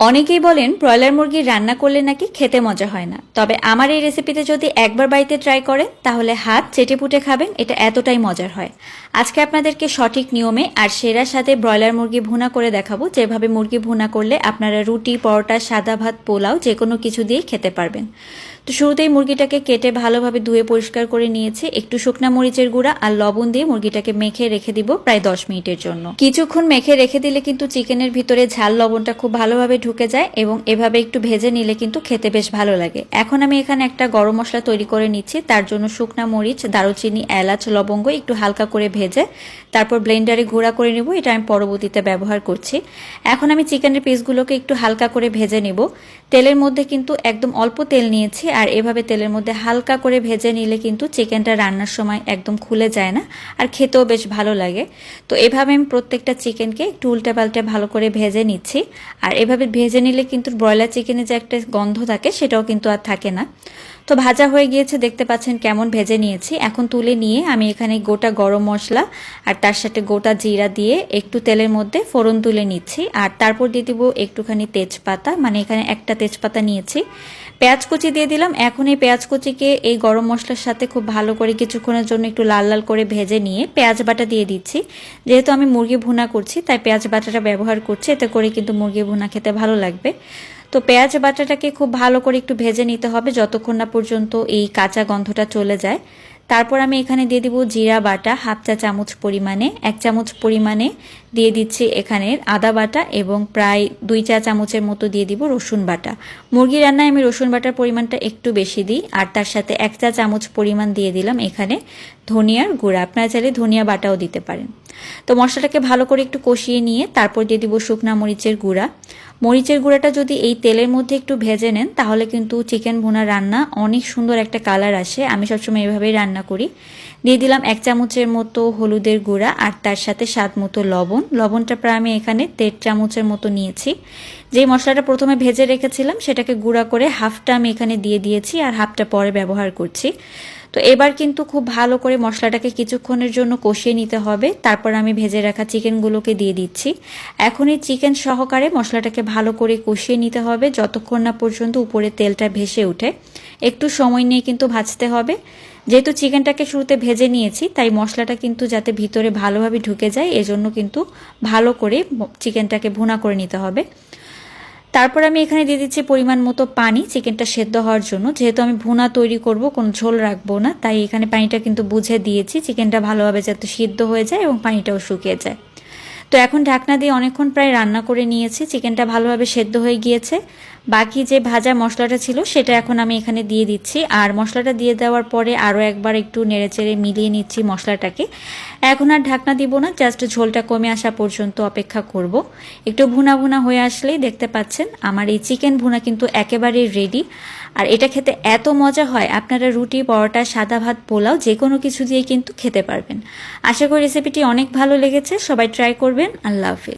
অনেকেই বলেন ব্রয়লার মুরগি রান্না করলে নাকি খেতে মজা হয় না। তবে আমার এই রেসিপিতে যদি একবার বাড়িতে ট্রাই করেন, তাহলে হাত চেটে পুটে খাবেন, এটা এতটাই মজার হয়। আজকে আপনাদেরকে সঠিক নিয়মে আর সেরার সাথে ব্রয়লার মুরগি ভুনা করে দেখাবো, যেভাবে মুরগি ভুনা করলে আপনারা রুটি, পরোটা, সাদা ভাত, পোলাও যে কোনো কিছু দিয়েই খেতে পারবেন। তো শুরুতেই মুরগিটাকে কেটে ভালোভাবে ধুয়ে পরিষ্কার করে নিয়েছি। একটু শুকনা মরিচের গুঁড়া আর লবণ দিয়ে মুরগিটাকে মেখে রেখে দিব প্রায় দশ মিনিটের জন্য। কিছুক্ষণ মেখে রেখে দিলে কিন্তু চিকেনের ভিতরে ঝাল লবণটা খুব ভালোভাবে ঢুকে যায় এবং এভাবে একটু ভেজে নিলে কিন্তু খেতে বেশ ভালো লাগে। এখন আমি এখানে একটা গরম মশলা তৈরি করে নিচ্ছি। তার জন্য শুকনা মরিচ, দারুচিনি, এলাচ, লবঙ্গ একটু হালকা করে ভেজে তারপর ব্লেন্ডারে গুঁড়া করে নেব। এটা আমি পরবর্তীতে ব্যবহার করছি। এখন আমি চিকেনের পিসগুলোকে একটু হালকা করে ভেজে নেব। তেলের মধ্যে কিন্তু একদম অল্প তেল নিয়েছি আর এভাবে তেলের মধ্যে হালকা করে ভেজে নিলে কিন্তু চিকেনটা রান্নার সময় একদম খুলে যায় না, আর খেতেও বেশ ভালো লাগে। তো এভাবে আমি প্রত্যেকটা চিকেনকে একটু উল্টে পাল্টে ভালো করে ভেজে নিচ্ছি। আর এভাবে ভেজে নিলে কিন্তু ব্রয়লার চিকেনে যে একটা গন্ধ থাকে, সেটাও কিন্তু আর থাকে না। তো ভাজা হয়ে গিয়েছে, দেখতে পাচ্ছেন কেমন ভেজে নিয়েছি। এখন তুলে নিয়ে আমি এখানে গোটা গরম মশলা আর তার সাথে গোটা জিরা দিয়ে একটু তেলের মধ্যে ফোড়ন তুলে নিচ্ছি। আর তারপর দিয়ে দিব একটুখানি তেজপাতা মানে এখানে একটা তেজপাতা নিয়েছি। পেঁয়াজ কুচি দিয়ে দিলাম। এখন এই পেঁয়াজ কুচিকে এই গরম মশলার সাথে খুব ভালো করে কিছুক্ষণের জন্য একটু লাল লাল করে ভেজে নিয়ে পেঁয়াজ বাটা দিয়ে দিচ্ছি। যেহেতু আমি মুরগি ভুনা করছি, তাই পেঁয়াজ বাটাটা ব্যবহার করছি। এতে করে কিন্তু মুরগি ভুনা খেতে ভালো লাগবে। তো পেঁয়াজ বাটাটাকে খুব ভালো করে একটু ভেজে নিতে হবে যতক্ষণ না পর্যন্ত এই কাঁচা গন্ধটা চলে যায়। তারপর আমি এখানে দিয়ে দিব জিরা বাটা, হাফ চা চামচ পরিমাণে, এক চামচ পরিমাণে দিয়ে দিচ্ছি এখানে আদা বাটা এবং প্রায় দুই চা চামচের মতো দিয়ে দিব রসুন বাটা। মুরগি রান্নায় আমি রসুন বাটার পরিমাণটা একটু বেশি দিই আর তার সাথে এক চা চামচ পরিমাণ দিয়ে দিলাম এখানে ধনিয়ার গুঁড়া। আপনারা চাইলে ধনিয়া বাটাও দিতে পারেন। তো মশলাটাকে ভালো করে একটু কষিয়ে নিয়ে তারপর দিয়ে দিব শুকনা মরিচের গুঁড়া। মরিচের গুঁড়াটা যদি এই তেলের মধ্যে একটু ভেজে নেন, তাহলে কিন্তু চিকেন ভুনা রান্না অনেক সুন্দর একটা কালার আসে। আমি সবসময় এভাবেই রান্না করি। দিয়ে দিলাম এক চামচের মতো হলুদের গুঁড়া আর তার সাথে স্বাদ মতো লবণ। লবণটা প্রায় আমি এখানে দেড় চামচের মতো নিয়েছি। যে মশলাটা প্রথমে ভেজে রেখেছিলাম, সেটাকে গুঁড়া করে হাফটা আমি এখানে দিয়ে দিয়েছি আর হাফটা পরে ব্যবহার করছি। তো এবার কিন্তু খুব ভালো করে মশলাটাকে কিছুক্ষণের জন্য কষিয়ে নিতে হবে। তারপর আমি ভেজে রাখা চিকেনগুলোকে দিয়ে দিচ্ছি। এখন এই চিকেন সহকারে মশলাটাকে ভালো করে কষিয়ে নিতে হবে যতক্ষণ না পর্যন্ত উপরে তেলটা ভেসে ওঠে। একটু সময় নিয়ে কিন্তু ভাজতে হবে। যেহেতু চিকেনটাকে শুরুতে ভেজে নিয়েছি, তাই মশলাটা কিন্তু যাতে ভিতরে ভালোভাবে ঢুকে যায়, এজন্য কিন্তু ভালো করে চিকেনটাকে ভুনা করে নিতে হবে। তারপর আমি এখানে দিয়ে দিচ্ছি পরিমাণ মতো পানি, চিকেনটা সেদ্ধ হওয়ার জন্য। যেহেতু আমি ভুনা তৈরি করব, কোনো ঝোল রাখব না, তাই এখানে পানিটা কিন্তু বুঝে দিয়েছি। চিকেনটা ভালোভাবে যাতে সিদ্ধ হয়ে যায় এবং পানিটাও শুকিয়ে যায়। তো এখন ঢাকনা দিয়ে অনেকক্ষণ প্রায় রান্না করে নিয়েছি। চিকেনটা ভালোভাবে সেদ্ধ হয়ে গিয়েছে। বাকি যে ভাজা মশলাটা ছিল সেটা এখন আমি এখানে দিয়ে দিচ্ছি। আর মশলাটা দিয়ে দেওয়ার পরে আরও একবার একটু নেড়েচেড়ে মিলিয়ে নিচ্ছি মশলাটাকে। এখন আর ঢাকনা দিব না, জাস্ট ঝোলটা কমে আসা পর্যন্ত অপেক্ষা করব। একটু ভুনা ভুনা হয়ে আসলেই দেখতে পাচ্ছেন, আমার এই চিকেন ভুনা কিন্তু একেবারেই রেডি আর এটা খেতে এত মজা হয়, আপনারা রুটি, পরোটা, সাদা ভাত, পোলাও যে কোনো কিছু দিয়ে কিন্তু খেতে পারবেন। আশা করি রেসিপিটি অনেক ভালো লেগেছে, সবাই ট্রাই করবেন, আল্লাহ হাফিজ।